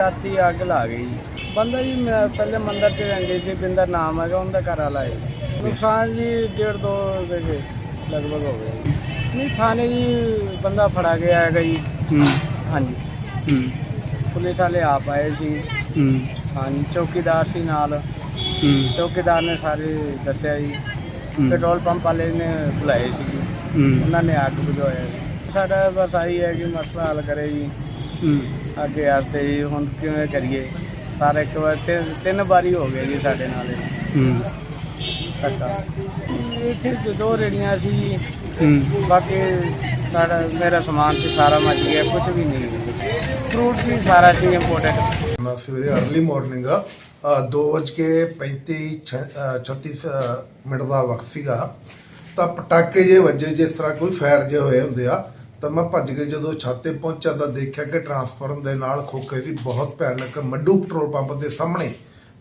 ਰਾਤੀ ਅੱਗ ਲਾ ਗਈ ਬੰਦਾ ਜੀ ਮੈਂ ਪਹਿਲੇ ਮੰਦਰ 'ਚ ਰਹਿੰਦੇ ਸੀ ਬਿੰਦਰ ਨਾਮ ਹੈਗਾ ਉਹਦਾ ਘਰ ਵਾਲਾ ਹੈ। ਨੁਕਸਾਨ ਜੀ ਡੇਢ ਦੋ ਦੇ ਦੇ ਲਗਭਗ ਹੋ ਗਿਆ ਜੀ। ਨਹੀਂ ਥਾਣੇ ਜੀ ਬੰਦਾ ਫੜਾ ਗਿਆ ਹੈਗਾ ਜੀ। ਹੂੰ। ਹਾਂਜੀ। ਹੂੰ। ਪੁਲਿਸ ਵਾਲੇ ਆਪ ਆਏ ਸੀ। ਹੂੰ। ਹਾਂਜੀ ਚੌਕੀਦਾਰ ਸੀ ਨਾਲ। ਹੂੰ। ਚੌਕੀਦਾਰ ਨੇ ਸਾਰੇ ਦੱਸਿਆ ਜੀ। ਪੈਟਰੋਲ ਪੰਪ ਵਾਲੇ ਨੇ ਬੁਲਾਏ ਸੀ ਜੀ। ਹੂੰ। ਉਹਨਾਂ ਨੇ ਅੱਗ ਬੁਝਾਇਆ ਜੀ। ਸਾਡਾ ਬਸ ਆਹੀ ਹੈ ਕਿ ਮਸਲਾ ਹੱਲ ਕਰੇ ਜੀ। ਅੱਗੇ ਵਾਸਤੇ ਜੀ ਹੁਣ ਕਿਵੇਂ ਕਰੀਏ? ਸਾਰਾ ਇੱਕ ਵਾਰ ਤਿੰਨ ਤਿੰਨ ਵਾਰੀ ਹੋ ਗਿਆ ਜੀ ਸਾਡੇ ਨਾਲ ਇਹ। ਹੂੰ। ਧੱਕਾ। ਇੱਥੇ ਜੋ ਦੋ ਰੇੜੀਆਂ ਸੀ ਜੀ, ਹੂੰ। ਬਾਕੀ ਸਾਡਾ ਮੇਰਾ ਸਮਾਨ ਸੀ ਸਾਰਾ ਮੱਚ ਗਿਆ ਕੁਝ ਵੀ ਨਹੀਂ। ਫਰੂਟ ਸੀ ਸਾਰਾ ਸੀ ਇੰਪੋਰਟਡ ਮੈਂ ਸਵੇਰੇ अर्ਲੀ ਮਾਰਨਿੰਗ 2:35 36 ਮਿੰਟ ਦਾ ਵਕਤ ਸੀਗਾ। ਤਾਂ ਪਟਾਕੇ ਜੇ ਵੱਜੇ ਜਿਸ ਤਰ੍ਹਾਂ ਕੋਈ ਫਾਇਰ ਜੇ ਹੋਏ ਹੁੰਦੇ ਆ ਤਾਂ ਮੈਂ ਭੱਜ ਕੇ ਜਦੋਂ ਛੱਤ ਤੇ ਪਹੁੰਚਿਆ ਤਾਂ ਦੇਖਿਆ ਕਿ ਟਰਾਂਸਫਾਰਮਰ ਦੇ ਨਾਲ ਖੋਖੇ ਸੀ, ਬਹੁਤ ਭਿਆਨਕ ਮੱਡੂ ਪੈਟਰੋਲ ਪੰਪ ਦੇ ਸਾਹਮਣੇ।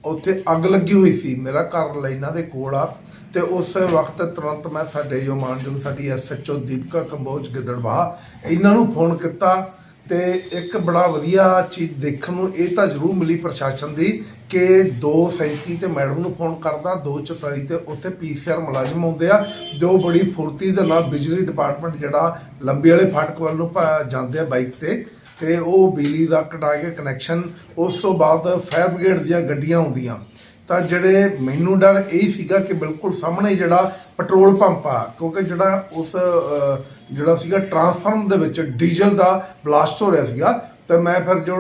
ਉੱਥੇ ਅੱਗ ਲੱਗੀ ਹੋਈ ਸੀ, ਮੇਰਾ ਘਰ ਲਾਈਨਾਂ ਦੇ ਕੋਲ ਆ ਤੇ ਉਸ ਵਕਤ ਤੁਰੰਤ ਮੈਂ ਸਾਡੇ ਜੋ ਮਾਨਯੋਗ ਸਾਡੀ ਐਸਐਚਓ ਦੀਪਕਾ ਕੰਬੋਜ ਗਿੱਦੜਵਾ ਇਹਨਾਂ ਨੂੰ ਫੋਨ ਕੀਤਾ ਤੇ ਇੱਕ ਬੜਾ ਵਧੀਆ ਚੀਜ਼ ਦੇਖਣ ਨੂੰ, ਇਹ ਤਾਂ ਜ਼ਰੂਰ ਮਿਲੀ ਪ੍ਰਸ਼ਾਸਨ ਦੀ ਕਿ 237 ਤੇ ਮੈਡਮ ਨੂੰ ਫੋਨ ਕਰਦਾ 244 ਤੇ ਉੱਥੇ ਪੀਸੀਆਰ ਮੁਲਾਜ਼ਮ ਆਉਂਦੇ ਆ, ਜੋ ਬੜੀ ਫੁਰਤੀ ਦੇ ਨਾਲ ਬਿਜਲੀ ਡਿਪਾਰਟਮੈਂਟ ਜਿਹੜਾ ਲੰਬੀ ਵਾਲੇ ਫਾਟਕ ਵੱਲ ਨੂੰ ਭਾ- ਜਾਂਦੇ ਆ ਬਾਈਕ ਤੇ ਤੇ ਉਹ ਬਿਜਲੀ ਦਾ ਕਟਾ ਕੇ ਕਨੈਕਸ਼ਨ ਉਸ ਤੋਂ ਬਾਅਦ ਫਾਇਰ ਬ੍ਰਿਗੇਡ ਦੀਆਂ ਗੱਡੀਆਂ ਆਉਂਦੀਆਂ। ਤਾਂ ਜਿਹੜੇ ਮੈਨੂੰ ਡਰ ਇਹ ਸੀਗਾ ਕਿ ਬਿਲਕੁਲ ਸਾਹਮਣੇ ਜਿਹੜਾ ਪੈਟਰੋਲ ਪੰਪ ਆ, ਕਿਉਂਕਿ ਜਿਹੜਾ ਉਸ ਜਿਹੜਾ ਸੀਗਾ ਟਰਾਂਸਫਾਰਮ ਦੇ ਵਿੱਚ ਡੀਜ਼ਲ ਦਾ ਬਲਾਸਟ ਹੋ ਰਿਹਾ ਸੀਗਾ ਤਾਂ ਮੈਂ ਫਿਰ ਜੋ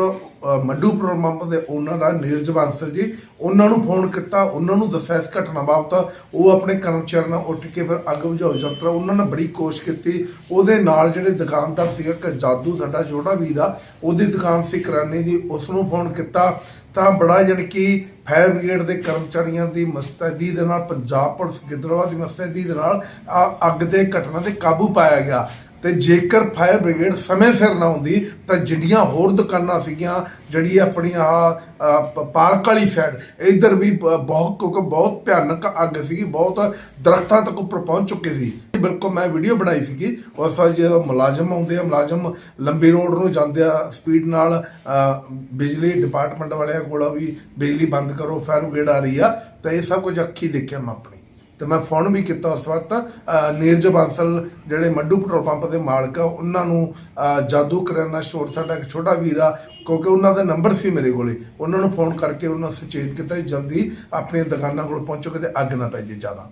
ਅਹ, ਮੱਡੂ ਪੈਟਰੋਲ ਪੰਪ ਦੇ ਓਨਰ ਆ ਨੀਰਜ ਬਾਂਸਲ ਜੀ ਉਹਨਾਂ ਨੂੰ ਫੋਨ ਕੀਤਾ ਉਹਨਾਂ ਨੂੰ ਦੱਸਿਆ ਇਸ ਘਟਨਾ ਬਾਬਤ ਉਹ ਆਪਣੇ ਕਰਮਚਾਰੀਆਂ ਨਾਲ ਉੱਠ ਕੇ ਫਿਰ ਅੱਗ ਬੁਝਾਊ ਯੰਤਰ ਉਹਨਾਂ ਨੇ ਬੜੀ ਕੋਸ਼ਿਸ਼ ਕੀਤੀ। ਉਹਦੇ ਨਾਲ ਜਿਹੜੇ ਦੁਕਾਨਦਾਰ ਸੀਗਾ ਕਿ ਜਾਦੂ ਸਾਡਾ ਛੋਟਾ ਵੀਰ ਆ ਉਹਦੀ ਦੁਕਾਨ ਸੀ ਕਰਿਆਨੇ ਦੀ ਉਸ ਨੂੰ ਫੋਨ ਕੀਤਾ। ਤਾਂ ਬੜਾ ਜਾਣੀ ਕਿ ਫਾਇਰ ਬ੍ਰਿਗੇਡ ਦੇ ਕਰਮਚਾਰੀਆਂ ਦੀ ਮਸਤੈਦੀ ਦੇ ਨਾਲ ਪੰਜਾਬ ਪੁਲਿਸ ਗਿੱਦੜਵਾ ਦੀ ਮਸਤੈਦੀ ਦੇ ਨਾਲ ਅੱਗ ਦੇ ਘਟਨਾ ਤੇ ਕਾਬੂ ਪਾਇਆ ਗਿਆ। ਤੇ ਜੇਕਰ ਫਾਇਰ ਬ੍ਰਿਗੇਡ ਸਮੇਂ ਸਿਰ ਨਾ ਹੁੰਦੀ, ਤਾਂ ਜਿੰਨੀਆਂ ਹੋਰ ਦੁਕਾਨਾਂ ਸੀਗੀਆਂ, ਜਿਹੜੀ ਆਪਣੀਆਂ ਆ ਪਾਰਕ ਵਾਲੀ ਸਾਈਡ ਇਧਰ ਵੀ ਬ- ਬਹੁਤ, ਕਿਉਂਕਿ ਬਹੁਤ ਭਿਆਨਕ ਅੱਗ ਸੀਗੀ, ਬਹੁਤ ਦਰਖਤਾਂ ਤੱਕ ਉੱਪਰ ਪਹੁੰਚ ਚੁੱਕੇ ਸੀ। ਬਿਲਕੁਲ ਮੈਂ ਵੀਡੀਓ ਬਣਾਈ ਸੀਗੀ, ਉਸ ਵਾਰ ਜਦੋਂ ਮੁਲਾਜ਼ਮ ਆਉਂਦੇ ਆ, ਮੁਲਾਜ਼ਮ ਲੰਬੀ ਰੋਡ ਨੂੰ ਜਾਂਦੇ ਆ ਸਪੀਡ ਨਾਲ ਬਿਜਲੀ ਡਿਪਾਰਟਮੈਂਟ ਵਾਲਿਆਂ ਕੋਲ ਵੀ ਬਿਜਲੀ ਬੰਦ ਕਰੋ ਫਾਇਰ ਬ੍ਰਿਗੇਡ ਆ ਰਹੀ ਆ, ਤਾਂ ਇਹ ਸਭ ਕੁਝ ਅੱਖੀ ਦੇਖਿਆ ਮੈਂ ਆਪਣੀ। ਤੇ ਮੈਂ ਫੋਨ ਵੀ ਕੀਤਾ ਉਸ ਵਕਤ ਨੀਰਜ ਬਾਂਸਲ ਜਿਹੜੇ ਮੱਡੂ ਪੈਟਰੋਲ ਪੰਪ ਦੇ ਮਾਲਕ ਆ, ਉਹਨਾਂ ਨੂੰ ਜਾਦੂ ਕਰਿਆਨਾ ਸਟੋਰ ਸਾਡਾ ਇੱਕ ਛੋਟਾ ਵੀਰ ਆ, ਕਿਉਂਕਿ ਉਹਨਾਂ ਦਾ ਨੰਬਰ ਸੀ ਮੇਰੇ ਕੋਲੇ, ਉਹਨਾਂ ਨੂੰ ਫੋਨ ਕਰਕੇ ਉਹਨਾਂ ਸੁਚੇਤ ਕੀਤਾ ਜਲਦੀ ਆਪਣੀਆਂ ਦੁਕਾਨਾਂ ਕੋਲ ਪਹੁੰਚੋ, ਕਿਤੇ ਅੱਗ ਨਾ ਪੈ ਜੇ ਜ਼ਿਆਦਾ।